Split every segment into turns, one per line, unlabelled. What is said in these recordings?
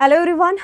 Hello everyone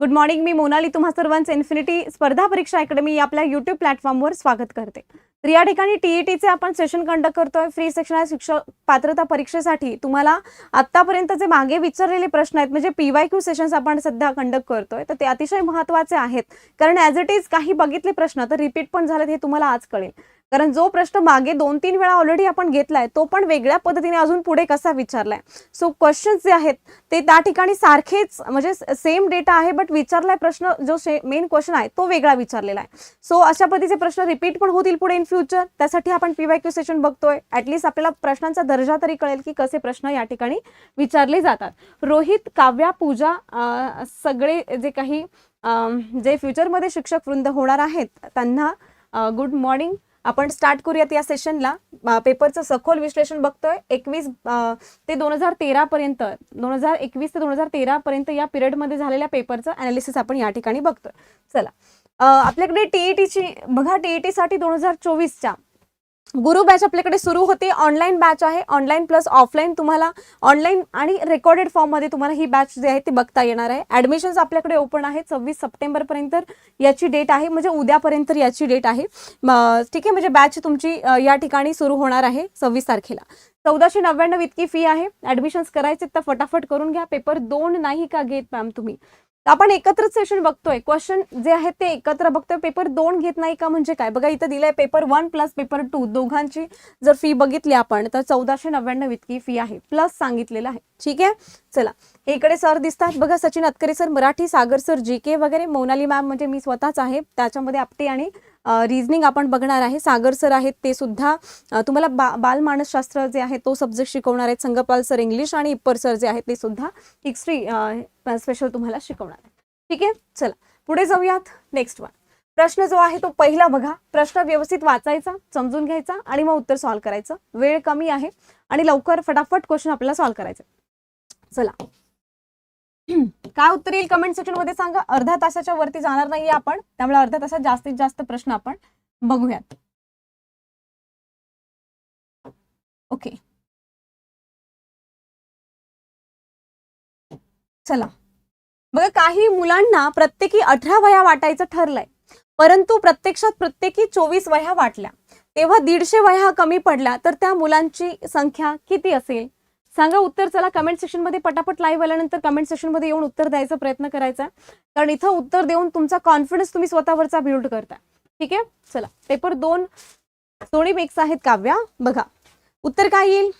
good morning मी मोनाली. तुम्हा सर्वांचं इन्फिनिटी स्पर्धा परीक्षा अकॅडमी आपल्या युट्यूब प्लॅटफॉर्मवर स्वागत करते. तर या ठिकाणी टी ई टीचे आपण सेशन कंडक्ट करतोय. फ्री सेक्शन आहे शिक्षक पात्रता परीक्षेसाठी तुम्हाला आत्तापर्यंत जे मागे विचारलेले प्रश्न आहेत. म्हणजे पी वाय क्यू सेशन्स आपण सध्या कंडक्ट करतोय. तर ते अतिशय महत्त्वाचे आहेत. कारण ॲज इट इज काही बघितले प्रश्न तर रिपीट पण झालेत हे तुम्हाला आज कळेल. कारण जो प्रश्न मागे दोन तीन वेळा ऑलरेडी आपण घेतलाय तो पण वेगळ्या पद्धतीने अजून पुढे कसा विचारलाय? सो क्वेश्चन्स जे आहेत ते त्या ठिकाणी सारखेच म्हणजे सेम डेटा आहे बट विचारलाय प्रश्न जो मेन क्वेश्चन आहे तो वेगळा विचारलेला आहे. सो अशा पद्धतीचे प्रश्न रिपीट पण होतील पुढे इन फ्युचर त्यासाठी आपण पीवाय क्यू सेशन बघतोय. ऍटलिस्ट आपल्याला प्रश्नांचा दर्जा तरी कळेल की कसे प्रश्न या ठिकाणी विचारले जातात. रोहित काव्या पूजा सगळे जे काही जे फ्युचरमध्ये शिक्षक वृंद होणार आहेत त्यांना गुड मॉर्निंग आपण स्टार्ट करूयात या सेशनला पेपरचं सखोल विश्लेषण बघतोय. एकवीस ते दोन हजार तेरा पर्यंत दोन हजार एकवीस ते दोन हजार तेरा पर्यंत या पिरियडमध्ये झालेल्या पेपरचं अनालिसिस आपण या ठिकाणी बघतोय. चला. आपल्याकडे टीईटीची बघा टीईटी साठी दोन हजार चोवीसच्या गुरु बॅच आपल्याकडे सुरू होते. ऑनलाईन बॅच आहे. ऑनलाईन प्लस ऑफलाईन तुम्हाला ऑनलाईन आणि रेकॉर्डेड फॉर्ममध्ये तुम्हाला ही बॅच जी आहे ती बघता येणार आहे. ॲडमिशन्स आपल्याकडे ओपन आहे सव्वीस सप्टेंबरपर्यंत याची डेट आहे. म्हणजे उद्यापर्यंत याची डेट आहे. ठीक आहे. म्हणजे बॅच तुमची या ठिकाणी सुरू होणार आहे सव्वीस तारखेला. चौदाशे नव्याण्णव इतकी फी आहे. ऍडमिशन्स करायचे तर फटाफट करून घ्या. पेपर दोन नाही का घेत मॅम तुम्ही? तर आपण एकत्रच सेशन बघतोय. क्वेश्चन जे आहेत ते एकत्र बघतोय. पेपर दोन घेत नाही का म्हणजे काय? बघा इथं दिलंय paper one plus paper two दोघांची जर फी बघितली आपण तर चौदाशे नव्याण्णव इतकी फी आहे. प्लस सांगितलेलं आहे. ठीक आहे? चला. हे इकडे सर दिसतात. बघा Sachin Atkare sir Marathi Sagar sir G K वगैरे मोनाली मॅम म्हणजे मी स्वतःच आहे. त्याच्यामध्ये आपटे आणि रिझनिंग आपण बघणार आहे. सागर सर आहेत ते सुद्धा तुम्हाला बा बालमानसशास्त्र जे आहे तो सब्जेक्ट शिकवणार आहेत. संगपाल सर इंग्लिश आणि इप्पर सर जे आहेत ते सुद्धा हिस्ट्री स्पेशल तुम्हाला शिकवणार आहे ठीक आहे? चला पुढे जाऊयात. नेक्स्ट वन प्रश्न जो आहे तो पहिला बघा. प्रश्न व्यवस्थित वाचायचा समजून घ्यायचा आणि मग उत्तर सॉल्व्ह करायचं. वेळ कमी आहे आणि लवकर फटाफट क्वेश्चन आपल्याला सॉल्व्ह करायचे चला. काय उत्तर येईल कमेंट सेक्शनमध्ये सांगा. अर्ध्या तासाच्या वरती जाणार नाहीये आपण. त्यामुळे अर्ध्या तासात जास्तीत जास्त प्रश्न आपण बघूयात. ओके चला. बघा काही मुलांना प्रत्येकी अठरा वह्या वाटायचं ठरलंय. परंतु प्रत्यक्षात प्रत्येकी चोवीस वह्या वाटल्या. तेव्हा दीडशे वह्या कमी पडल्या तर त्या मुलांची संख्या किती असेल? सांगा उत्तर चला कमेंट सेक्शनमध्ये पटापट लाईव्ह आल्यानंतर कमेंट सेक्शनमध्ये येऊन उत्तर द्यायचा प्रयत्न करायचा. कारण इथं उत्तर देऊन तुमचा कॉन्फिडन्स तुम्ही स्वतःवरचा बिल्ड करताय ठीक आहे? चला. पेपर दोन दोन्ही मेक्स आहेत काव्या. बघा. उत्तर काय येईल?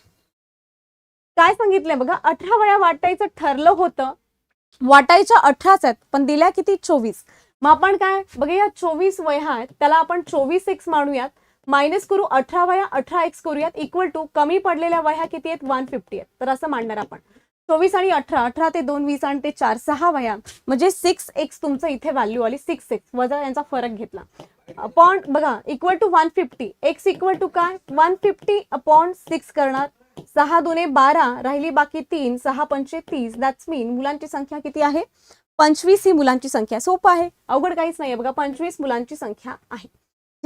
काय सांगितलंय बघा? अठरा वेळा वाटायचं ठरलं होतं. वाटायच्या अठराच आहेत पण दिल्या किती? चोवीस. मग आपण काय? बघा या चोवीस वह्या आहेत. त्याला आपण चोवीस एक्स मानूयात. मायनस करू अठरा वया अठरा एक्स करूयात इक्वल टू कमी पडलेल्या वह्या किती आहेत? वन फिफ्टी आहेत. तर असं मांडणार आपण. चोवीस आणि अठरा अठरा ते दोन वीस आणि ते चार सहा वया म्हणजे सिक्स एक्स तुमचं इथे व्हॅल्यू आली सिक्स एक्स वजा यांचा फरक घेतला. अपॉन बघा equal to one fifty X equal to काय? वन फिफ्टी अपॉन सिक्स करणार. सहा दोने बारा राहिली बाकी तीन सहा पंचे तीस. दॅट्स मीन मुलांची संख्या किती आहे? पंचवीस ही मुलांची संख्या सोपं आहे. अवघड काहीच नाही बघा पंचवीस मुलांची संख्या आहे.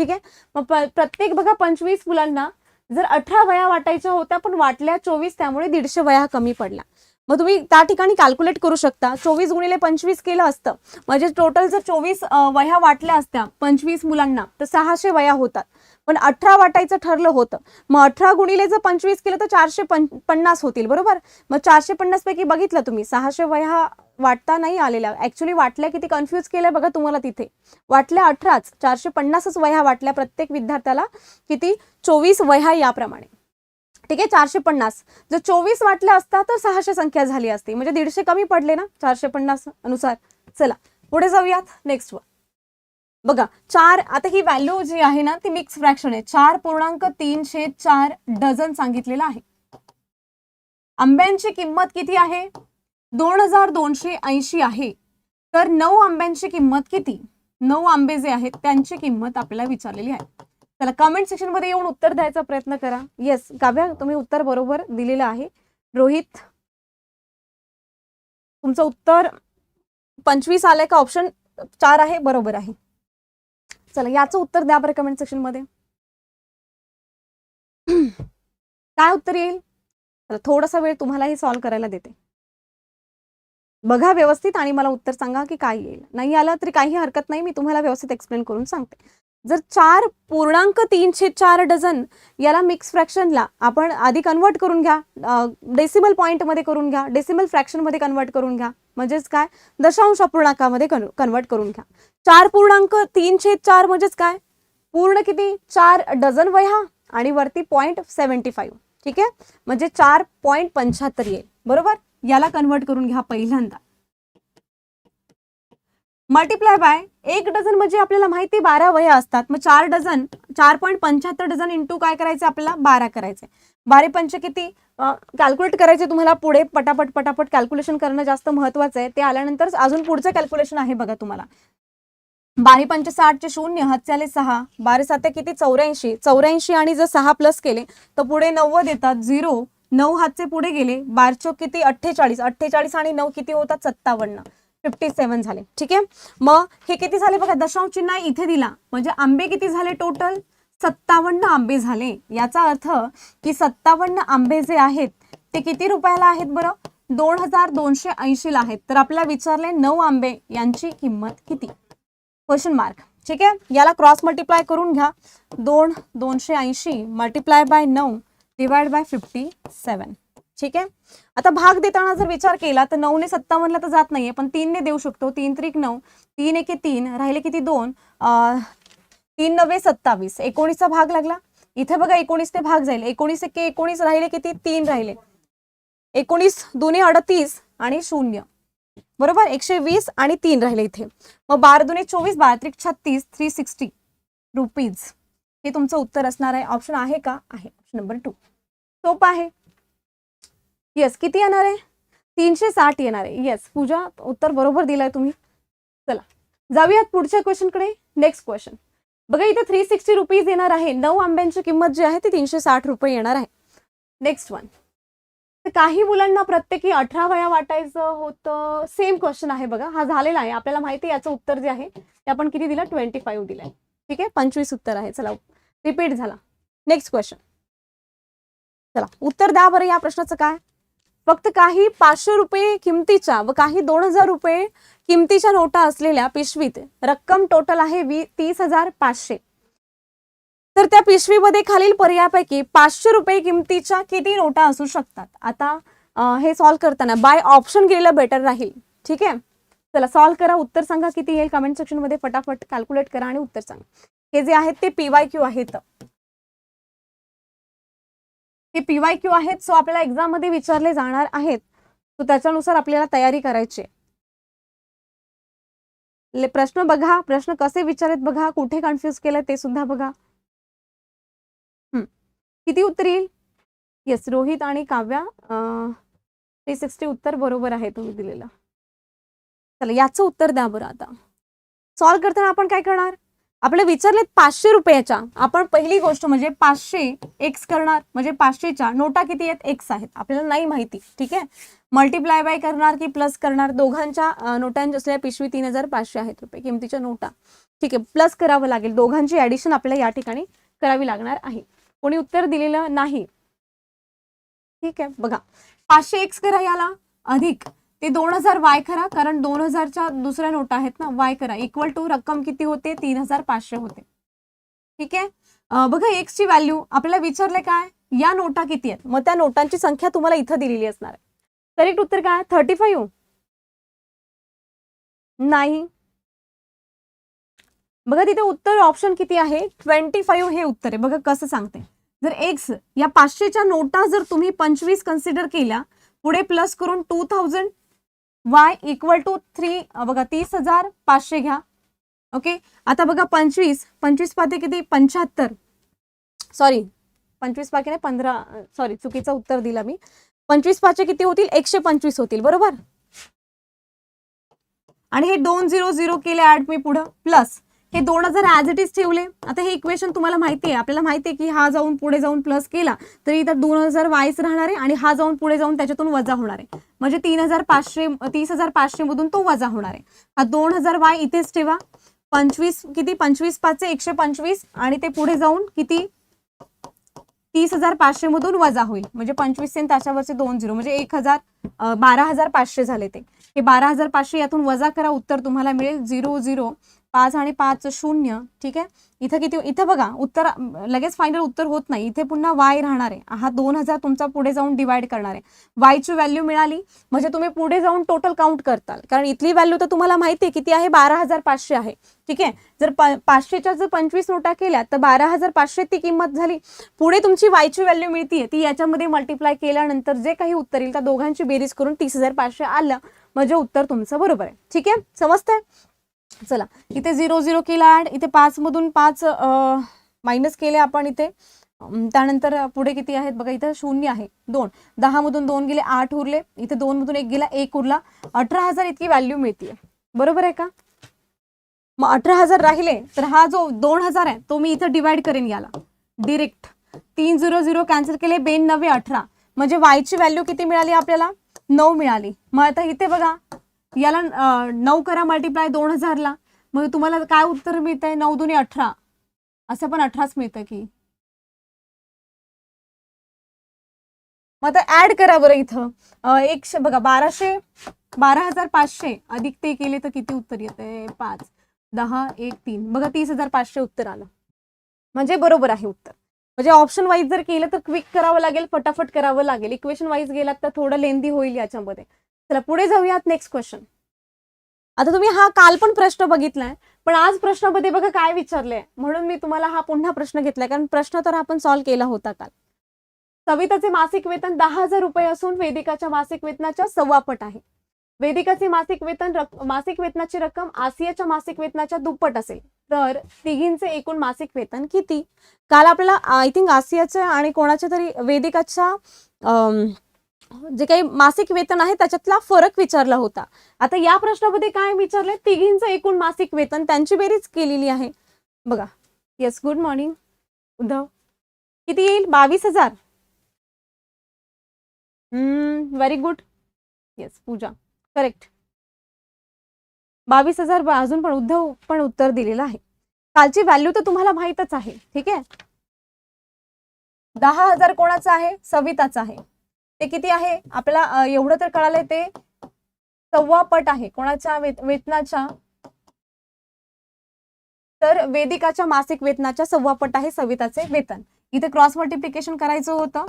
ठीक आहे? मग प्रत्येक बघा पंचवीस मुलांना जर अठरा वया वाटायच्या होत्या पण वाटल्या चोवीस त्यामुळे दीडशे वया कमी पडल्या. मग तुम्ही त्या ठिकाणी कॅल्क्युलेट करू शकता. चोवीस गुणिले पंचवीस केलं असतं. म्हणजे टोटल जर चोवीस वह्या वाटल्या असत्या पंचवीस मुलांना तर सहाशे वया होतात. पण अठरा वाटायचं ठरलं होतं. मग अठरा गुणिले जर पंचवीस केलं तर चारशे पं पन्नास होतील बरोबर? मग चारशे पन्नासपैकी बघितलं तुम्ही सहाशे वह्या वाटता नाही आलेल्या. ॲक्च्युली वाटल्या किती कन्फ्यूज केलंय बघा तुम्हाला तिथे. वाटल्या अठराच चारशे पन्नासच वह्या वाटल्या प्रत्येक विद्यार्थ्याला. किती? चोवीस वह्या याप्रमाणे. ठीक आहे? चारशे पन्नास. जर चोवीस वाटल्या असता तर सहाशे संख्या झाली असती. म्हणजे दीडशे कमी पडले ना चारशे पन्नास अनुसार. चला पुढे जाऊयात. नेक्स्ट वर बघा चार आता ही व्हॅल्यू जी आहे ना ती मिक्स फ्रॅक्शन आहे. चार पूर्णांक तीनशे चार डझन सांगितलेलं आहे. आंब्यांची किंमत किती आहे? दोन हजार दोनशे ऐंशी आहे. तर नऊ आंब्यांची किंमत किती? नऊ आंबे जे आहेत त्यांची किंमत आपल्याला विचारलेली आहे. चला कमेंट सेक्शनमध्ये येऊन उत्तर द्यायचा प्रयत्न करा. येस काव्या तुम्ही उत्तर बरोबर दिलेलं आहे. रोहित तुमचं उत्तर पंचवीस आलंय का? ऑप्शन चार आहे बरोबर आहे. चला याचं उत्तर द्या बरं कमेंट सेक्शनमध्ये. काय उत्तर येईल? थोडासा वेळ तुम्हालाही सॉल्व्ह करायला देते. बघा व्यवस्थित आणि मला उत्तर सांगा की काय येईल. नाही आलं तरी काही हरकत नाही मी तुम्हाला व्यवस्थित एक्सप्लेन करून सांगते. जर चार पूर्णांक तीनशे चार डझन याला मिक्स फ्रॅक्शनला आपण आधी कन्वर्ट करून घ्या डेसिमल पॉईंटमध्ये करून घ्या डेसिमल फ्रॅक्शनमध्ये कन्वर्ट करून घ्या म्हणजेच काय? दशांश अपूर्णांकामध्ये कन्वर्ट करून घ्या. चार पूर्णांक तीनशे चार म्हणजेच काय? पूर्ण किती? चार डझन वह्या आणि वरती पॉईंट सेव्हन्टी फाईव्ह ठीक आहे? म्हणजे चार पॉईंट पंच्याहत्तर येईल. बरोबर? याला कन्वर्ट करून घ्या पहिल्यांदा. मल्टिप्लाय बाय एक डझन म्हणजे आपल्याला माहिती बारा वह्या असतात. मग चार डझन चार पॉईंट पंच्याहत्तर डझन इंटू काय करायचं आपल्याला? बारा करायचे. बारे पंच किती? कॅल्क्युलेट करायचे तुम्हाला पुढे. पटापट पटापट कॅल्क्युलेशन करणं जास्त महत्वाचं आहे. ते आल्यानंतर अजून पुढचं कॅल्क्युलेशन आहे बघा तुम्हाला. बारी पंचे साठचे शून्य हातचे सहा. बारे साते किती? चौऱ्याऐंशी. चौऱ्याऐंशी आणि जर सहा प्लस केले तर पुढे नव्वद येतात. झिरो. नऊ हातचे पुढे गेले बारचो किती? अठ्ठेचाळीस. अठ्ठेचाळीस आणि नऊ किती होतात? सत्तावन्न. फिफ्टी सेवन झाले. ठीक आहे? मग हे किती झाले बघा? दशांश चिन्ह इथे दिला. म्हणजे आंबे किती झाले टोटल सत्तावन्न आंबे झाले. याचा अर्थ की सत्तावन्न आंबे जे आहेत ते किती रुपयाला आहेत बरं? दोन हजार दोनशे ऐंशीला आहेत. तर आपल्याला विचारले नऊ आंबे यांची किंमत किती? क्वेश्चन मार्क ठीक आहे? याला क्रॉस मल्टिप्लाय करून घ्या. दोन दोनशे ऐंशी मल्टिप्लाय बाय नऊ डिवाइड बाय फिफ्टी सेवन ठीक आहे? आता भाग देताना जर विचार केला तर नऊने सत्तावन्नला तर जात नाहीये पण तीनने देऊ शकतो. तीन त्रिक नऊ तीन एके तीन राहिले किती दोन? तीन नव्वे सत्तावीस. एकोणीसचा भाग लागला. इथे बघा एकोणीसने भाग जाईल. एकोणीस एके एकोणीस राहिले किती? तीन राहिले. एकोणीस दोन्ही अडतीस आणि शून्य. बरोबर? एकशे वीस आणि तीन राहिले इथे. मग बारा दोन्ही चोवीस बारा त्रिक छत्तीस थ्री सिक्स्टी रुपीज हे तुमचं उत्तर असणार आहे. ऑप्शन आहे का? आहे. ऑप्शन नंबर टू सोप आहे. येस किती येणार आहे? तीनशे साठ येणार आहे. येस पूजा उत्तर बरोबर दिलंय तुम्ही. चला. जाऊयात पुढच्या क्वेश्चनकडे नेक्स्ट क्वेश्चन बघा इथे थ्री सिक्स्टी रुपीज येणार आहे. नऊ आंब्यांची किंमत जी आहे ती तीनशे साठ रुपये येणार आहे. नेक्स्ट वन काही मुलांना प्रत्येकी अठरा वया वाटायचं होतं. सेम क्वेश्चन आहे बघा. हा झालेला आहे. आपल्याला माहिती आहे याचं उत्तर जे आहे ते आपण किती दिलं? ट्वेंटी फाईव्ह दिलंय. ठीक आहे? पंचवीस उत्तर आहे. चला रिपीट झाला. नेक्स्ट क्वेश्चन चला उत्तर द्या बरं या प्रश्नाचं काय? फक्त काही पाचशे रुपये किमतीच्या व काही दोन हजार रुपये किमतीच्या नोटा असलेल्या पिशवीत रक्कम टोटल आहे वी तीस हजार पाचशे. तर त्या पिशवीमध्ये खालील पर्यायापैकी पाचशे रुपये किमतीच्या किती नोटा असू शकतात? आता हे सॉल्व करताना बाय ऑप्शन गेलेलं बेटर राहील. ठीक आहे? चला सॉल्व करा. उत्तर सांगा किती येईल? कमेंट सेक्शनमध्ये फटाफट कॅल्क्युलेट करा आणि उत्तर सांगा. हे जे आहेत ते पीवाय क्यू आहेत. हे पीवाय क्यू आहेत सो आपल्याला एक्झाममध्ये विचारले जाणार आहेत. सो त्याच्यानुसार आपल्याला तयारी करायची प्रश्न बघा. प्रश्न कसे विचारत बघा? कुठे कन्फ्युज केलं ते सुद्धा बघा. किती उत्तर येईल? येस रोहित आणि काव्या थ्री सिक्स्टी उत्तर बरोबर आहे तुम्ही दिलेलं. चला याचं उत्तर द्या बरं आता. सॉल्व्ह करताना आपण काय करणार? आपले विचारलेत पाचशे रुपयाच्या. आपण पहिली गोष्ट म्हणजे पाचशे एक्स करणार म्हणजे पाचशेच्या नोटा किती आहेत? एक्स आहेत. आपल्याला नाही माहिती ठीक आहे? मल्टिप्लाय बाय करणार की प्लस करणार? दोघांच्या नोटांच्या असलेल्या पिशवी तीन हजार पाचशे आहेत रुपये किमतीच्या नोटा. ठीक आहे प्लस करावं लागेल. दोघांची ऍडिशन आपल्याला या ठिकाणी करावी लागणार आहे. कोणी उत्तर दिलेलं नाही. ठीक आहे बघा. पाचशे एक्स करा याला. अधिक. ते दोन हजार वाय करा कारण दोन हजारच्या दुसऱ्या नोटा आहेत ना वाय करा. इक्वल टू रक्कम किती होते? तीन हजार पाचशे होते. ठीक आहे? बघा एक्स ची व्हॅल्यू आपल्याला विचारले काय? या नोटा किती आहेत? मग त्या नोटांची संख्या तुम्हाला इथं दिलेली असणार आहे. करेक्ट उत्तर काय? थर्टी फाईव्ह नाही. बघा तिथे उत्तर ऑप्शन किती आहे? ट्वेंटी फाईव्ह हे उत्तर आहे. बघा कसं सांगते. जर एक्स या पाचशेच्या नोटा जर तुम्ही पंचवीस कन्सिडर केल्या पुढे प्लस करून two thousand Y equal to three बघा तीस हजार पाचशे घ्या. ओके आता बघा पंचवीस. पंचवीस पाते किती? पंच्याहत्तर. सॉरी पंचवीस पाके नाही पंधरा सॉरी चुकीचं उत्तर दिलं मी. पंचवीस पाचे किती होतील? एकशे पंचवीस होतील. बरोबर? आणि हे दोन झिरो झिरो केले ऍड मी पुढं. प्लस हे दोन हजार ऍज इट इज ठेवले. आता हे इक्वेशन तुम्हाला माहिती आहे. आपल्याला माहिती आहे की हा जाऊन पुढे जाऊन प्लस केला तरी इथं दोन हजार वाईस राहणार आहे आणि हा जाऊन पुढे जाऊन त्याच्यातून वजा होणार आहे. म्हणजे तीन हजार पाचशे तीस हजार पाचशे मधून तो वजा होणार आहे. हा दोन हजार वाय इथेच ठेवा. पंचवीस किती? पंचवीस पाचशे एकशे पंचवीस आणि ते पुढे जाऊन किती? तीस हजार पाचशे मधून वजा होईल. म्हणजे पंचवीस सेंट त्याच्यावरचे दोन झिरो म्हणजे एक हजार बारा हजार पाचशे झाले ते. हे बारा हजार पाचशे यातून वजा करा. उत्तर तुम्हाला मिळेल. झिरो झिरो पाच आणि पाच शून्य ठीक आहे? इथं किती इथं बघा उत्तर लगेच फायनल उत्तर होत नाही. इथे पुन्हा वाय राहणार आहे. हा दोन हजार तुमचा पुढे जाऊन डिवाइड करणार आहे. वायची व्हॅल्यू मिळाली म्हणजे तुम्ही पुढे जाऊन टोटल काउंट करताल. कारण इथली व्हॅल्यू तर तुम्हाला माहिती आहे किती आहे? बारा हजार पाचशे आहे. ठीक आहे? जर पाचशेच्या जर पंचवीस नोटा केल्या तर बारा हजार पाचशे ती किंमत झाली. पुढे तुमची वायची व्हॅल्यू मिळतीये. ती याच्यामध्ये मल्टिप्लाय केल्यानंतर जे काही उत्तर येईल त्या दोघांची बेरीज करून तीस हजार पाचशे आलं. म्हणजे उत्तर तुमचं बरोबर आहे. ठीक आहे? समजतंय? चला इथे झिरो झिरो केला ऍड इथे पाच मधून पाच मायनस केले आपण इथे. त्यानंतर पुढे किती आहेत? बघा इथे शून्य आहे. दोन. दहा मधून दोन गेले आठ उरले. इथे दोन मधून एक गेला एक उरला. अठरा हजार इतकी व्हॅल्यू मिळते बरोबर आहे का? मग अठरा हजार राहिले तर हा जो दोन हजार आहे तो मी इथं डिवाइड करेन याला. डिरेक्ट तीन झिरो झिरो कॅन्सल केले बेन नवे अठरा. म्हणजे वायची व्हॅल्यू किती मिळाली आपल्याला? नऊ मिळाली. मग आता इथे बघा. याला नऊ करा मल्टिप्लाय दोन हजारला. मग तुम्हाला काय उत्तर मिळतंय? नऊ दोन्ही अठरा. असं पण अठराच मिळतं की. मग आता ऍड करा बरं इथं. एकशे बघा बाराशे बारा हजार पाचशे. अधिक ते केले तर किती उत्तर येते पाच. दहा एक तीन. बघा तीस हजार पाचशे उत्तर आलं. म्हणजे बरोबर आहे उत्तर. म्हणजे ऑप्शन वाईज जर केलं तर क्विक करावं लागेल फटाफट करावं लागेल. इक्वेशन वाईज गेलात तर थोडं लेंदी होईल याच्यामध्ये. चला पुढे जाऊयात नेक्स्ट क्वेश्चन आता तुम्ही हा काल पण प्रश्न बघितलाय पण आज प्रश्नामध्ये बघा काय विचारलंय. म्हणून मी तुम्हाला हा पुन्हा प्रश्न घेतलाय कारण प्रश्न तर आपण सॉल्व्ह केला होता काल. सविताचे मासिक वेतन दहा हजार रुपये असून वेदिकाच्या मासिक वेतनाच्या सव्वापट आहे. वेदिकाचे मासिक वेतन रक- मासिक वेतनाची रक्कम आसियाच्या मासिक वेतनाच्या दुप्पट असेल. तर तिघींचे एकूण मासिक वेतन किती? काल आपल्याला आय थिंक आसियाच्या आणि कोणाच्या तरी वेदिकाच्या जे काही मासिक वेतन आहे त्याच्यातला फरक विचारला होता. आता या प्रश्नामध्ये काय विचारलंय? तिघींचं एकूण मासिक वेतन त्यांची बेरीज केलेली आहे. बघा. Yes good morning Uddhav. किती येईल? बावीस हजार. Very good yes Pooja. Correct बावीस हजार अजून पण उद्धव पण उत्तर दिलेलं आहे. कालची व्हॅल्यू तर तुम्हाला माहीतच आहे. ठीक आहे? दहा हजार कोणाचा आहे? सविताचा आहे. ते किती आहे? आपल्याला एवढं तर कळालंय ते सव्वा पट आहे. कोणाच्या वेतनाच्या? तर वेदिकाच्या मासिक वेतनाच्या सव्वा पट आहे सविताचे वेतन. इथे क्रॉस मल्टिप्लिकेशन करायचं होतं.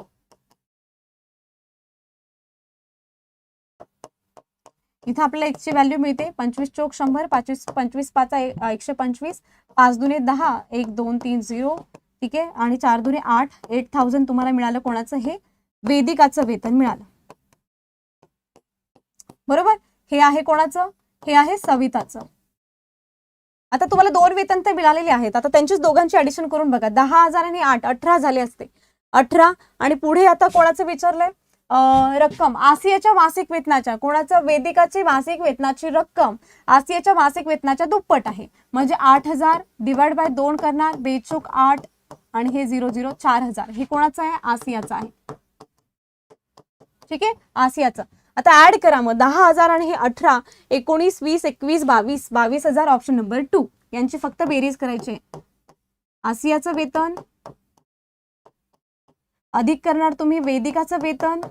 इथे आपल्याला एकची व्हॅल्यू मिळते. पंचवीस चौक शंभर पंचवीस पंचवीस पाच एकशे पंचवीस. पाच दुने दहा एक दोन तीन झिरो. ठीक आहे? आणि चार दुने आठ एट थाउजंड तुम्हाला मिळालं कोणाचं हे? वेदिकाचं वेतन मिळालं. बरोबर? हे आहे कोणाचं? हे आहे सविताचं. आता तुम्हाला दोन वेतन तर मिळालेले आहेत. आता त्यांचीच दोघांची ऍडिशन करून बघा. दहा हजार आणि आठ अठरा झाले असते. अठरा आणि पुढे आता कोणाचं विचारलंय? रक्कम. आसियाच्या मासिक वेतनाच्या. कोणाचं? वेदिकाची मासिक वेतनाची रक्कम. आसियाच्या मासिक वेतनाच्या दुप्पट आहे. म्हणजे आठ हजार डिवाइड बाय दोन करणार. बेचूक आठ आणि हे झिरो झिरो चार हजार. हे कोणाचं आहे? आसियाचं आहे. ठीक आहे? आसियाचं. आता ऍड करा मग. दहा हजार आणि हे अठरा एकोणीस वीस एकवीस बावीस बावीस हजार ऑप्शन नंबर टू यांची फक्त बेरीज करायची. आहे. आसियाचं वेतन. अधिक करणार तुम्ही वेदिकाचं वेतन.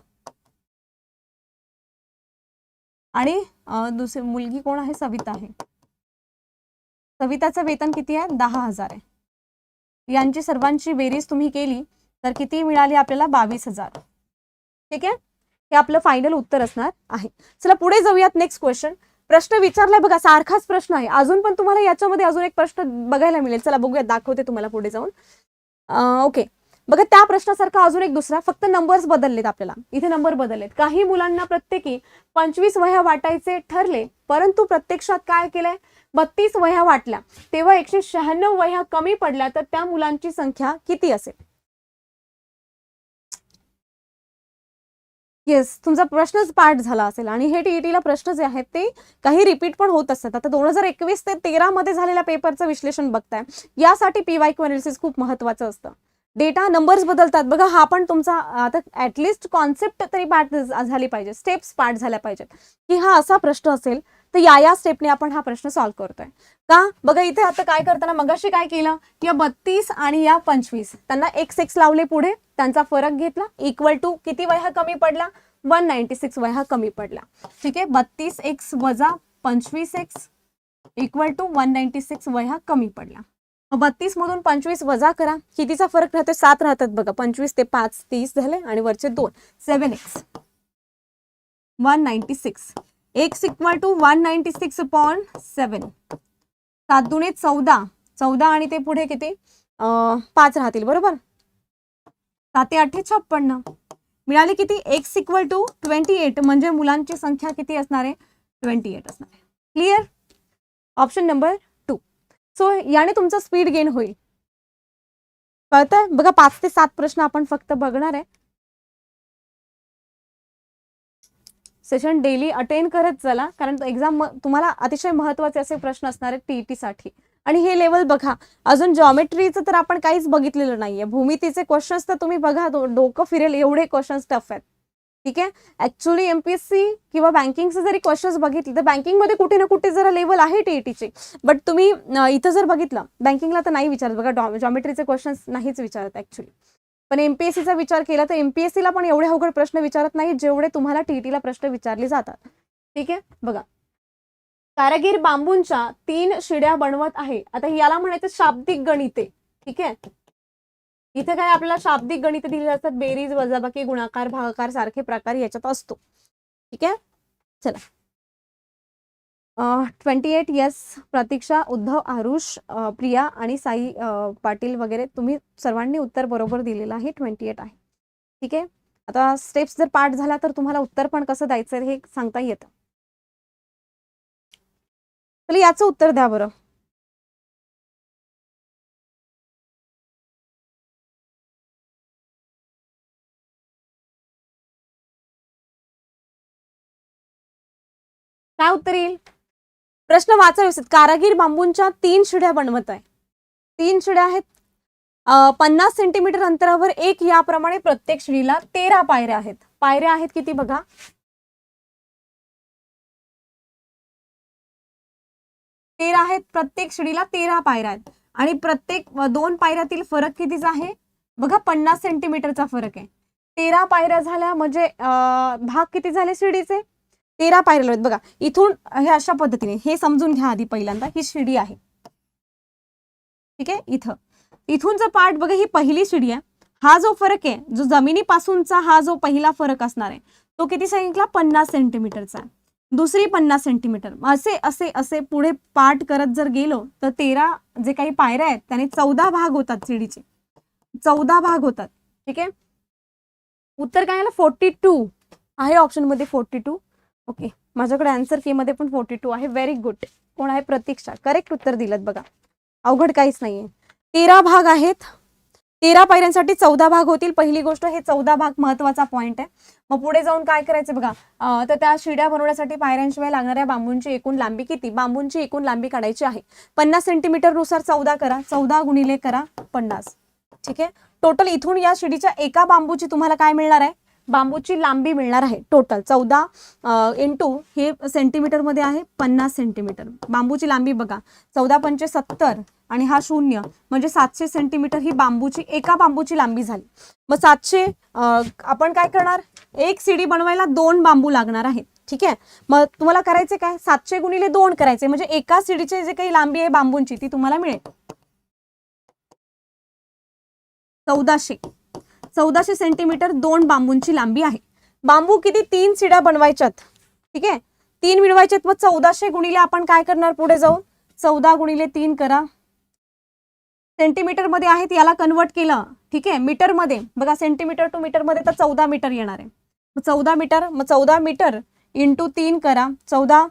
आणि दुसरी मुलगी कोण आहे? सविता आहे. सविताचं वेतन किती आहे? दहा हजार आहे. यांची सर्वांची बेरीज तुम्ही केली तर किती मिळाली आपल्याला? बावीस हजार. ठीक आहे? हे आपलं फायनल उत्तर असणार आहे. चला पुढे जाऊयात नेक्स्ट क्वेश्चन प्रश्न विचारलाय बघा सारखाच प्रश्न आहे. अजून पण तुम्हाला याच्यामध्ये अजून एक प्रश्न बघायला मिळेल. चला बघूया दाखवते तुम्हाला पुढे जाऊन. ओके बघा त्या प्रश्नासारखा अजून एक दुसरा फक्त नंबर्स बदललेत आपल्याला. इथे नंबर बदललेत. काही मुलांना प्रत्येकी पंचवीस वह्या वाटायचे ठरले परंतु प्रत्यक्षात काय केलंय? बत्तीस वह्या वाटल्या. तेव्हा एकशे शहाण्णव वह्या कमी पडल्या तर त्या मुलांची संख्या किती असेल? येस तुमचा प्रश्नच पाठ झाला असेल. आणि हे टीईटीला प्रश्न जे आहेत ते काही रिपीट पण होत असतात. आता दोन हजार एकवीस ते तेरा मध्ये झालेल्या पेपरचं विश्लेषण बघताय. यासाठी पीवाय वाय अनालिसिस खूप महत्वाचं असतं. डेटा नंबर्स बदलतात. बघा हा पण तुमचा आता ॲटलिस्ट कॉन्सेप्ट तरी पाठ झाली पाहिजे. स्टेप्स पाठ झाल्या पाहिजेत. की हा असा प्रश्न असेल तर या या स्टेपने आपण हा प्रश्न सॉल्व्ह करतोय. का? बघा इथे आता काय करताना मगाशी काय केलं? या बत्तीस आणि या पंचवीस. त्यांना एक्स एक्स लावले पुढे. त्यांचा फरक घेतला. इक्वल टू किती वय हा कमी पडला वन नाईन्टी सिक्स वय हा कमी पडला ठीक आहे? बत्तीस एक्स वजा पंचवीस X equal to one ninety six वय हा कमी पडला बत्तीस मधून पंचवीस वजा करा. कितीचा फरक राहतो सात राहतात बघा. पंचवीस ते पाच तीस झाले आणि वरचे दोन. Seven X one ninety six X equal to one ninety six upon seven. सात दुणे चौदा. चौदा आणि ते पुढे किती? पाच राहतील बरोबर? साते अठ्ठे छप्पन्न. मिळाले किती? X equal to twenty eight. म्हणजे मुलांची संख्या किती असणार आहे? ट्वेंटी एट असणार आहे. Clear option number two so याने तुमचं स्पीड गेन होईल. कळतंय? बघा पाच ते सात प्रश्न आपण फक्त बघणार आहे. सेशन डेली अटेंड करत चला. कारण एक्झाम तुम्हाला अतिशय महत्त्वाचे असे प्रश्न असणार आहेत टी साठी. आणि हे लेवल बघा. अजून जॉमेट्रीचं तर आपण काहीच बघितलेलं नाहीये. भूमितीचे क्वेश्चन्स तर तुम्ही बघा डोकं फिरेल एवढे क्वेश्चन्स टफ आहेत. ठीक आहे? ऍक्च्युली एमपीएससी किंवा बँकिंगचे जरी क्वेश्चन्स बघितले तर बँकिंगमध्ये कुठे ना कुठे जरा लेवल आहे टीईटीचे बट तुम्ही इथं जर बघितलं बँकिंगला तर नाही विचारत. बघा जॉमेट्रीचे क्वेश्चन्स नाहीच विचारत ऍक्च्युली पण एमपीएससीचा विचार केला तर एमपीएससीला पण एवढे अवघड प्रश्न विचारत नाही जेवढे तुम्हाला टीईटीला प्रश्न विचारले जातात. ठीक आहे? बघा. कारागीर बांबूंच्या तीन शिड्या बनवत आहे. आता याला म्हणायचं शाब्दिक गणिते. ठीक आहे? इथे काय आपल्याला शाब्दिक गणिते दिली असतात? बेरीज वजाबाकी गुणाकार भागाकार सारखे प्रकार याच्यात असतो. ठीक आहे? चला. Twenty eight yes Pratiksha Uddhav Aarush Priya आणि साई पाटील वगैरे तुम्ही सर्वांनी उत्तर बरोबर दिलेलं आहे ट्वेंटी एट आहे. ठीक आहे? आता स्टेप्स जर पाठ झाला तर तुम्हाला उत्तर पण कसं द्यायचं हे सांगता येतं. चला याचं उत्तर द्या बरं. काय उत्तर येईल? प्रश्न वाचा व्यवस्थित. कारागीर बांबूंच्या तीन शिड्या बनवत आहे. तीन शिड्या आहेत. पन्नास सेंटीमीटर अंतरावर एक याप्रमाणे प्रत्येक शिडीला तेरा पायऱ्या आहेत. पायऱ्या आहेत किती बघा? तेरा आहेत. प्रत्येक शिडीला तेरा पायऱ्या आहेत. आणि प्रत्येक दोन पायऱ्यातील फरक कितीचा आहे? बघा पन्नास सेंटीमीटरचा फरक आहे. तेरा पायऱ्या झाल्या म्हणजे भाग किती झाले शिडीचे? तेरा पायऱ्या आहेत बघा इथून हे अशा पद्धतीने हे समजून घ्या आधी पहिल्यांदा ही शिडी आहे. ठीक आहे? इथं. इथूनचा पार्ट बघा ही पहिली शिडी आहे. हा जो फरक आहे जो जमिनीपासूनचा हा जो पहिला फरक असणार आहे तो किती सांगितला? पन्नास सेंटीमीटरचा आहे. दुसरी पन्नास सेंटीमीटर. असे असे असे पुढे पाठ करत जर गेलो तर तेरा जे काही पायऱ्या आहेत त्याने चौदा भाग होतात शिडीचे. चौदा भाग होतात. ठीक आहे? उत्तर काय आलं? फोर्टी टू आहे ऑप्शनमध्ये फोर्टी टू ओके माझ्याकडे आन्सर की मध्ये पण फोर्टी टू आहे. व्हेरी गुड कोण आहे? प्रतीक्षा. करेक्ट उत्तर दिलं बघा. अवघड काहीच नाहीये. तेरा भाग आहेत. तेरा पायऱ्यांसाठी चौदा भाग होतील. पहिली गोष्ट हे चौदा भाग महत्त्वाचा पॉईंट आहे. मग पुढे जाऊन काय करायचं बघा? तर त्या शिड्या बनवण्यासाठी पायऱ्यांशिवाय लागणाऱ्या बांबूंची एकूण लांबी किती? बांबूंची एकूण लांबी काढायची आहे. पन्नास सेंटीमीटरनुसार चौदा करा. चौदा गुणिले करा पन्नास. ठीक आहे? टोटल इथून या शिडीच्या एका बांबूची तुम्हाला काय मिळणार आहे? बांबूची लांबी मिळणार आहे टोटल चौदा इंटू हे सेंटीमीटरमध्ये आहे पन्नास सेंटीमीटर बांबूची लांबी बघा. चौदा पंचे सत्तर आणि हा शून्य म्हणजे सातशे सेंटीमीटर ही बांबूची एका बांबूची लांबी झाली. मग सातशे आपण काय करणार? एक सीडी बनवायला दोन बांबू लागणार आहेत. ठीक आहे? मग तुम्हाला करायचे काय? सातशे गुणिले दोन करायचे म्हणजे एका सीडीचे जे काही लांबी आहे बांबूंची ती तुम्हाला मिळेल. चौदाशे. चौदाशे सेंटीमीटर दोन बांबूंची लांबी आहे. बांबू किती? तीन शिड्या बनवायच्यात. ठीक आहे? तीन मिळवायच्यात मग चौदाशे गुणिले आपण काय करणार पुढे जाऊन? चौदा गुणिले तीन करा. सेंटीमीटरमध्ये आहेत याला कन्वर्ट केलं. ठीक आहे? मीटरमध्ये. बघा सेंटीमीटर टू मीटरमध्ये तर चौदा मीटर येणार आहे. चौदा मीटर मग चौदा मीटर इंटू तीन करा. चौदा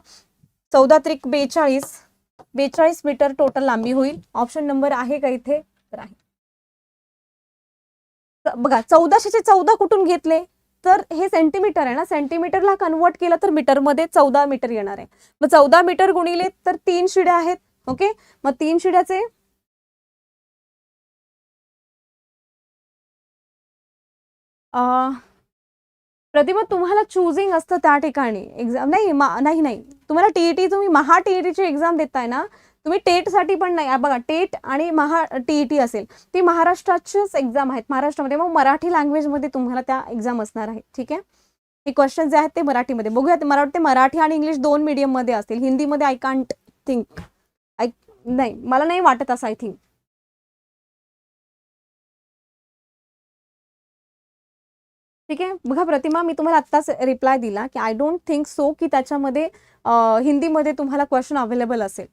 चौदा त्रिक बेचाळीस. बेचाळीस मीटर टोटल लांबी होईल. ऑप्शन नंबर आहे का इथे? तर आहे. बघा चौदाशेचे चौदा कुठून घेतले? तर हे सेंटीमीटर आहे ना? सेंटीमीटरला कन्वर्ट केलं तर मीटरमध्ये चौदा मीटर येणार आहे. मग चौदा मीटर गुणिले तर तीन शिड्या आहेत. ओके? मग तीन शिड्याचे प्रतिमा तुम्हाला चुझिंग असतं त्या ठिकाणी. एक्झाम नाही नाही नाही. तुम्हाला टीईटी तुम्ही महा टीईटीची एक्झाम देताय ना तुम्ही टेटसाठी पण नाही. बघा टेट आणि महा टी टी असेल ती महाराष्ट्राचीच एक्झाम आहेत. महाराष्ट्रामध्ये मग मराठी लँग्वेजमध्ये तुम्हाला त्या एक्झाम असणार आहेत. ठीक आहे? हे क्वेश्चन जे आहेत ते मराठीमध्ये. बघूयात मला वाटते मराठी आणि इंग्लिश दोन मीडियममध्ये असतील. हिंदीमध्ये आय कांट थिंक आय नाही मला नाही वाटत असं आय थिंक ठीक आहे? बघा प्रतिमा मी तुम्हाला आत्ताच रिप्लाय दिला की आय डोंट थिंक सो की त्याच्यामध्ये हिंदीमध्ये तुम्हाला क्वेश्चन अवेलेबल असेल.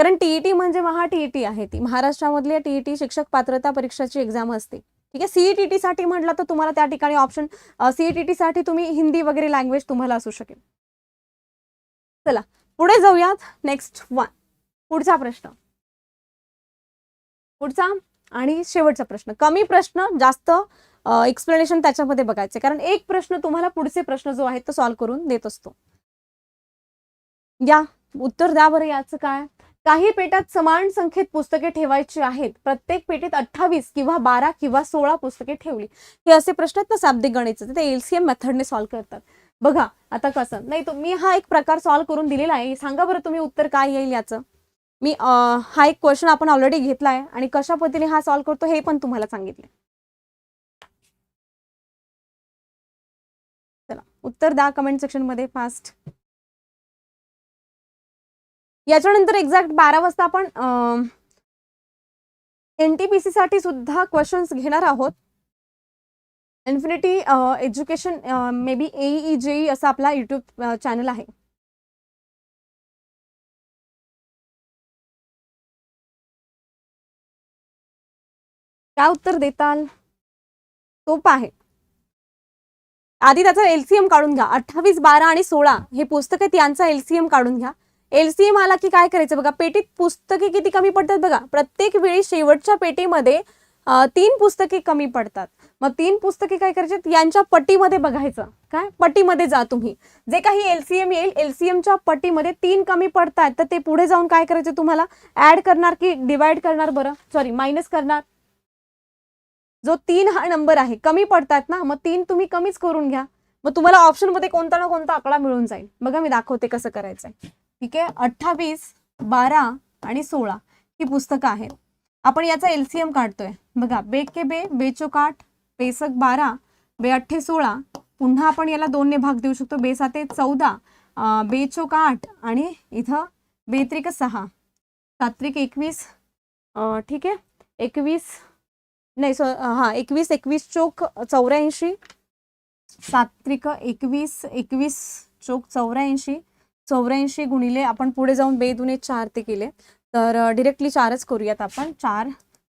कारण टीईटी म्हणजे महा टीईटी आहे ती. महाराष्ट्रामधली टीईटी शिक्षक पात्रता परीक्षाची एक्झाम असते. ठीक आहे? सीईटीटी साठी म्हटलं तर तुम्हाला त्या ठिकाणी ऑप्शन सीईटीटी साठी तुम्ही हिंदी वगैरे लँग्वेज तुम्हाला असू शकेल. चला पुढे जाऊयात. नेक्स्ट वन पुढचा प्रश्न. पुढचा आणि शेवटचा प्रश्न. कमी प्रश्न जास्त एक्सप्लेनेशन त्याच्यामध्ये बघायचे. कारण एक प्रश्न तुम्हाला पुढचे प्रश्न जो आहे तो सॉल्व्ह करून देत असतो. या. उत्तर द्या बरं याचं काय? काही पेटात समान संख्येत पुस्तके ठेवायची आहेत. प्रत्येक पेटीत अठ्ठावीस किंवा बारा किंवा सोळा पुस्तके ठेवली. हे असे प्रश्न आहेत ना शाब्दिक गणितचे. ते एलसीएम मेथडने सॉल्व्ह करतात. बघा आता कसं? नाही तो मी हा एक प्रकार सॉल्व्ह करून दिलेला आहे. सांगा बरं तुम्ही उत्तर काय येईल याचं? मी हा एक क्वेश्चन आपण ऑलरेडी घेतला आहे आणि कशा पद्धतीने हा सॉल्व्ह करतो हे पण तुम्हाला सांगितले चला उत्तर द्या कमेंट सेक्शनमध्ये फास्ट याच्यानंतर एक्झॅक्ट बारा वाजता आपण एनटीपीसी साठी सुद्धा क्वेश्चन्स घेणार आहोत. Infinity education maybe AE JE असा आपला युट्यूब चॅनल आहे. काय उत्तर देताल? सोप आहे. आधी त्याचा एलसीएम काढून घ्या. अठ्ठावीस बारा आणि सोळा हे पुस्तक आहेत यांचा एलसीएम काढून घ्या. एलसीएम आला की काय करायचं बघा? पेटीत पुस्तके किती कमी पडतात बघा? प्रत्येक वेळी शेवटच्या पेटीमध्ये तीन पुस्तके कमी पडतात. मग तीन पुस्तके काय करायचे यांच्या पटीमध्ये बघायचं. काय? पटीमध्ये जा तुम्ही. जे काही एलसीएम येईल एलसीएमच्या पटीमध्ये तीन कमी पडतात तर ते पुढे जाऊन काय करायचं तुम्हाला? ऍड करणार की डिवाइड करणार बरं? सॉरी मायनस करणार? जो तीन हा नंबर आहे कमी पडतात ना? मग तीन तुम्ही कमीच करून घ्या. मग तुम्हाला ऑप्शनमध्ये कोणता ना कोणता आकडा मिळून जाईल. बघा मी दाखवते कसं करायचंय. ठीक आहे? अठ्ठावीस बारा आणि सोळा ही पुस्तकं आहेत. आपण याचा एलसीएम काढतोय. बघा बे के बे बेचोक आठ बेसक बारा बे अठ्ठे सोळा. पुन्हा आपण याला दोनने भाग देऊ शकतो. बे साते चौदा बेचोक आठ आणि इथं बेत्रिक सहा. सात्रिक एकवीस ठीक आहे? एकवीस नाही सो हां एकवीस एकवीस चोक चौऱ्याऐंशी. सात्रिक एकवीस एकवीस चोक चौऱ्याऐंशी. चौऱ्याऐंशी गुणिले आपण पुढे जाऊन बे दुने चार ते केले. तर डिरेक्टली चारच करूयात आपण. चार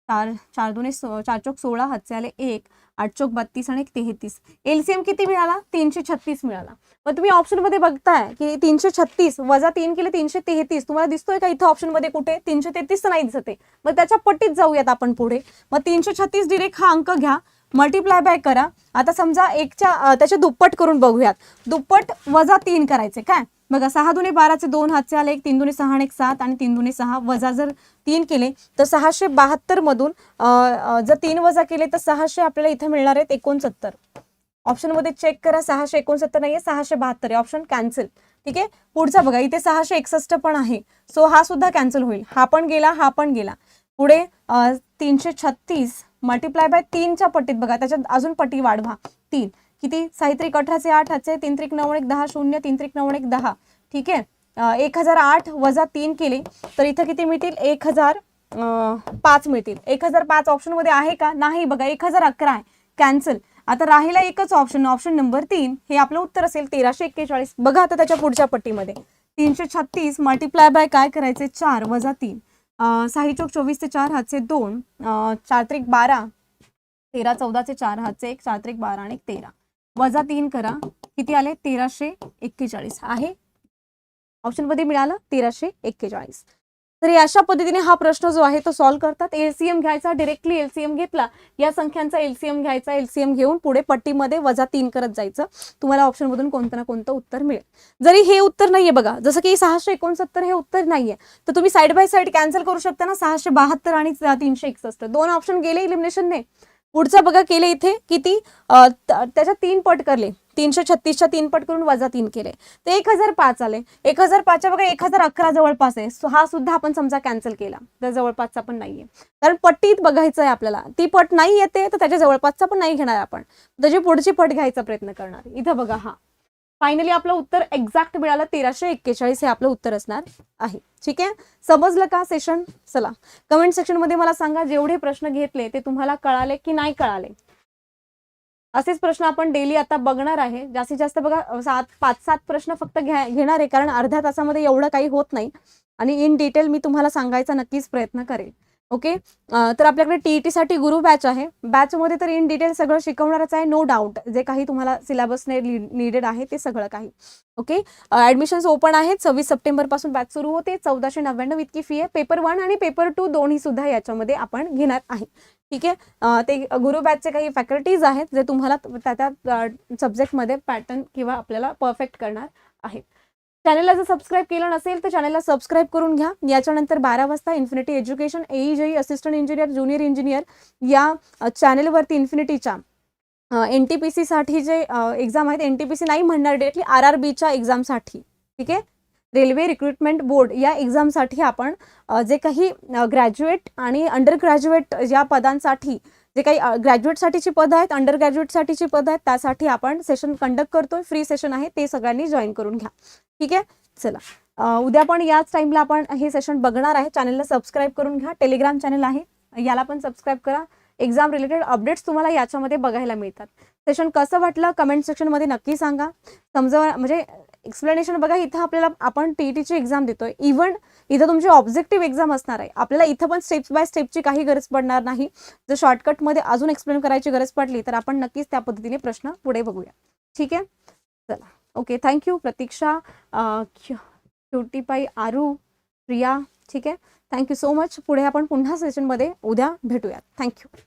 चार चार दुने सो चार चोक सोळा हातचे आले एक आठ चौक बत्तीस आणि एक तेहतीस. एलसीएम किती मिळाला? तीनशे छत्तीस मिळाला. मग तुम्ही ऑप्शनमध्ये बघताय की तीनशे छत्तीस वजा तीन केले तीनशे तेहतीस. तुम्हाला दिसतोय का इथं ऑप्शनमध्ये कुठे? तीनशे तेहतीस तर नाही दिसते मग त्याच्या पट्टीत जाऊयात आपण पुढे. मग तीनशे छत्तीस डिरेक्ट हा अंक घ्या. मल्टिप्लाय बाय करा. आता समजा एकच्या त्याचे दुप्पट करून बघूयात. दुप्पट वजा तीन करायचे. काय? बघा सहा दुने बाराचे दोन हातचे आले एक तीन दुने सहा आणि एक सात आणि तीन दुने सहा वजा जर तीन केले तर सहाशे बहात्तरमधून जर तीन वजा केले तर सहाशे आपल्याला इथे मिळणार आहेत एकोणसत्तर. ऑप्शनमध्ये चेक करा सहाशे एकोणसत्तर नाही आहे सहाशे बहात्तर आहे. ऑप्शन कॅन्सल ठीक आहे? पुढचा बघा इथे सहाशे एकसष्ट पण आहे. सो हा सुद्धा कॅन्सल होईल. हा पण गेला हा पण गेला. पुढे तीनशे छत्तीस मल्टिप्लाय बाय तीनच्या पट्टीत बघा त्याच्यात अजून पट्टी वाढवा. तीन. किती? साहित्रिक अठराचे आठ हातचे तीन त्रिक नऊ एक दहा शून्य तीन त्रिक नऊ एक दहा. ठीक आहे? एक हजार आठ वजा तीन केले तर इथं किती मिळतील? एक हजार पाच मिळतील. एक हजार पाच ऑप्शनमध्ये आहे का? नाही बघा एक हजार अकरा आहे. कॅन्सल आता राहिला एकच ऑप्शन ऑप्शन नंबर तीन. हे आपलं उत्तर असेल तेराशे एक्केचाळीस. बघा आता त्याच्या पुढच्या पट्टीमध्ये. तीनशे छत्तीस मल्टिप्लाय बाय काय करायचे? चार वजा तीन. साई साही चौक चोवीसचे चार हातचे दोन. चार त्रिक बारा तेरा चौदाचे चार हातचे एक चार त्रिक बारा आणि एक तेरा. वजा तीन करा. किती आले? तेराशे एक्केचाळीस. आहे. ऑप्शनमध्ये मिळालं तेराशे एक्केचाळीस. तर अशा पद्धतीने हा प्रश्न जो आहे तो सॉल्व्ह करतात. एलसीएम घ्यायचा डिरेक्टली एलसीएम घेतला या संख्यांचा एलसीएम घ्यायचा एलसीएम घेऊन पुढे पट्टीमध्ये वजा तीन करत जायचं. तुम्हाला ऑप्शनमधून कोणतं ना कोणतं उत्तर मिळेल. जरी हे उत्तर नाहीये बघा जसं की सहाशे एकोणसत्तर हे उत्तर नाहीये तर तुम्ही साईड बाय साईड कॅन्सल करू शकता ना. सहाशे बहात्तर आणि तीनशे एकसष्ट. दोन ऑप्शन गेले इलिमिनेशनने पुढचं बघा केले इथे किती? त्याच्या तीन पट करले. तीनशे छत्तीसच्या तीन पट करून वजा तीन केले. ते एक हजार पाच आले. एक हजार पाचच्या बघा एक हजार अकरा जवळपास आहे. सो हा सुद्धा आपण समजा कॅन्सल केला. तर जवळपासचा पण नाहीये. कारण पट्टीत बघायचं आहे आपल्याला. ती पट नाही येते तर त्याच्या जवळपासचा पण नाही घेणार आपण. त्याची पुढची पट घ्यायचा प्रयत्न करणार. इथं बघा हा. फायनली आपलं उत्तर एक्झॅक्ट मिळालं तेराशे एक्केचाळीस हे आपलं उत्तर असणार आहे. ठीक आहे? समजलं का सेशन चला. कमेंट सेक्शनमध्ये मला सांगा जेवढे प्रश्न घेतले ते तुम्हाला कळाले की नाही कळाले? असेच प्रश्न आपण डेली आता बघणार आहे. जास्तीत जास्त बघा सात पाच सात प्रश्न फक्त घ्या घेणार आहे. कारण अर्ध्या तासामध्ये एवढं काही होत नाही. आणि इन डिटेल मी तुम्हाला सांगायचा नक्कीच प्रयत्न करेल. ओके? तर आपल्याकडे टीईटी साठी गुरु बॅच आहे. बॅचमध्ये तर इन डिटेल सगळं शिकवणारच आहे नो डाऊट जे काही तुम्हाला सिलेबसने निडेड आहे ते सगळं काही. ओके? ॲडमिशन्स ओपन आहेत. सव्वीस सप्टेंबरपासून बॅच सुरू होते. चौदाशे नव्याण्णव इतकी फी आहे. पेपर वन आणि पेपर टू दोन्ही सुद्धा याच्यामध्ये आपण घेणार आहे. ठीक आहे? ते गुरु बॅचचे काही फॅकल्टीज आहेत जे तुम्हाला त्या त्या सब्जेक्टमध्ये पॅटर्न किंवा आपल्याला परफेक्ट करणार आहेत. चॅनलला जर सबस्क्राईब केलं नसेल तर चॅनलला सबस्क्राईब करून घ्या. याच्यानंतर बारा वाजता Infinity education AE assistant engineer junior engineer या चॅनलवरती इन्फिनिटीच्या एन टी पी सीसाठी जे एक्झाम आहेत एन टी पी सी नाही म्हणणार डिरेक्टली आर आर बीच्या एक्झामसाठी ठीक आहे? रेल्वे रिक्रुटमेंट बोर्ड या एक्झामसाठी आपण जे काही ग्रॅज्युएट आणि अंडर ग्रॅज्युएट या पदांसाठी जे काही ग्रॅज्युएटसाठीची पदं आहेत अंडर ग्रॅज्युएटसाठीची पदं आहेत त्यासाठी आपण सेशन कंडक्ट करतोय. फ्री सेशन आहे ते सगळ्यांनी जॉईन करून घ्या. ठीक आहे? चला. उद्या पण याच टाइमला आपण हे सेशन बघणार आहे. चॅनलला सबस्क्राईब करून घ्या. टेलिग्राम चॅनल आहे. याला पण सबस्क्राईब करा. एक्झाम रिलेटेड अपडेट्स तुम्हाला याच्यामध्ये बघायला मिळतात. सेशन कसं वाटलं? कमेंट सेक्शनमध्ये नक्की सांगा. समजा म्हणजे एक्सप्लेनेशन बघा इथं आपल्याला आपण टी टीची एक्झाम देतोय. इव्हन इथं तुमची ऑब्जेक्टिव्ह एक्झाम असणार आहे. आपल्याला इथं पण स्टेप्स बाय स्टेपची काही गरज पडणार नाही. जर शॉर्टकटमध्ये अजून एक्सप्लेन करायची गरज पडली तर आपण नक्कीच त्या पद्धतीने प्रश्न पुढे बघूया. ठीक आहे? चला. Okay thank you Pratiksha cutie pie Aaru Priya. ठीक आहे? थँक्यू सो मच पुढे आपण पुन्हा सेशनमध्ये उद्या भेटूयात. थँक्यू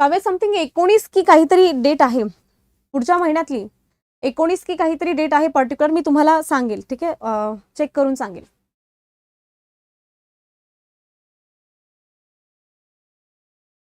काव्य समथिंग एकोणीस की काहीतरी डेट आहे. पुढच्या महिन्यातली एकोणीस की काहीतरी डेट आहे पर्टिक्युलर मी तुम्हाला सांगेल ठीक आहे? चेक करून सांगेल.